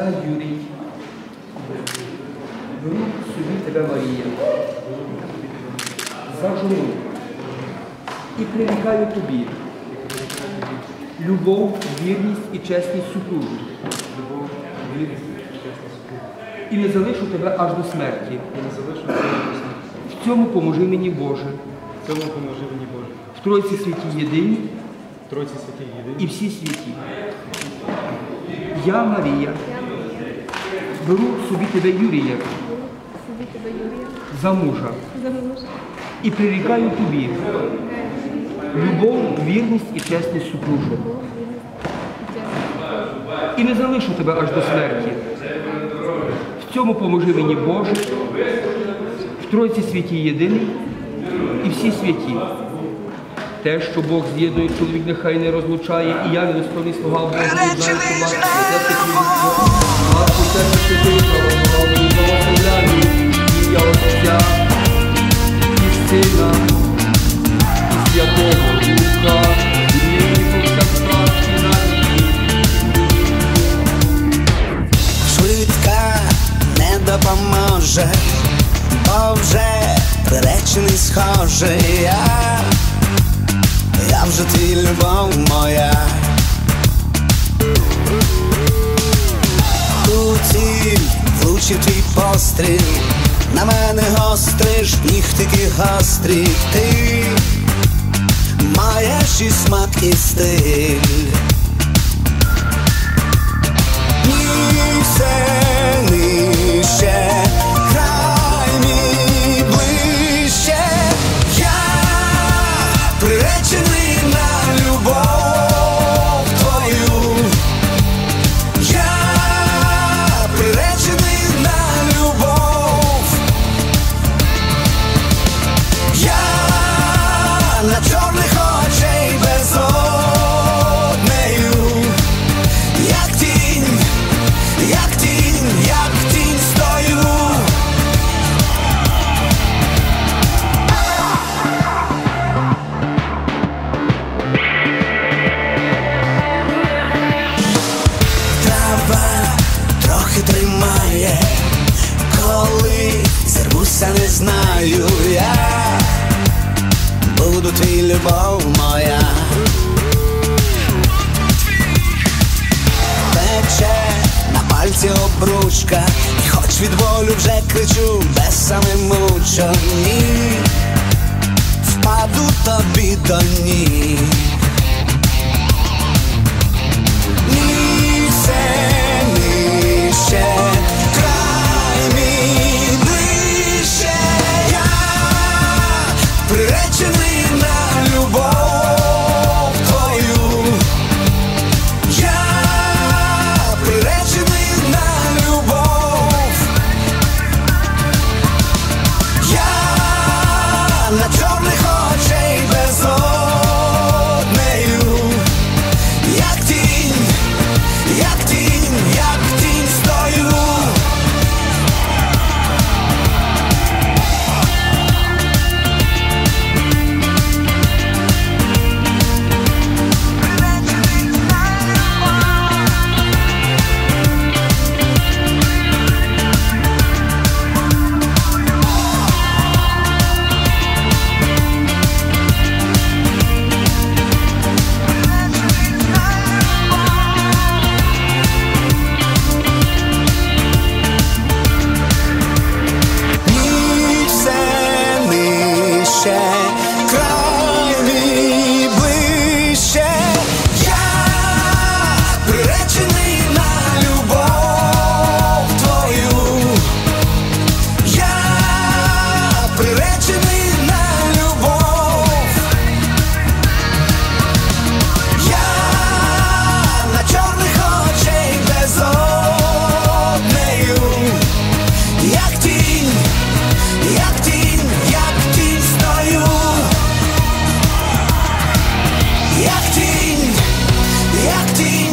Я Юрій, беру собі тебе Марія, за і прирікаю тобі любов, вірність і чесність супругу. Любов, вірність, чесність. І не залишу тебе аж до смерті. В цьому поможи мені Боже, В цьому поможи мені Боже. в Тройці святій єдині Тройці святій і всі святі. Я, Марія, беру собі тебе Юрія Собі тебе Юрія за мужа за муж. і прирікаю тобі любов, вірність і чесність і. І не залишу тебе аж до смерті. В цьому поможи мені Боже, в Тройці святі єдиний і всі святі. Те, що Бог з'єднує, чоловік нехай не розлучає, і я недостойний слуга Бога, не знаю, що мати святих любов. Матку серце святий, православний, благословляю, ім'я Отця і Сина, і Святого Духа, і нині повсякчас і на швидка не допоможе, бо вже приречений схожий я, я вже ти любов моя. У ціль влучив твій постріл, на мене гостриш, нігтики гострі, ти маєш і смак і стиль. Знаю я. Буду твій любов моя. пече на пальці обручка, і хоч від болю вже кричу, без саме мучо, ні, впаду тобі до ніг. shine. deep.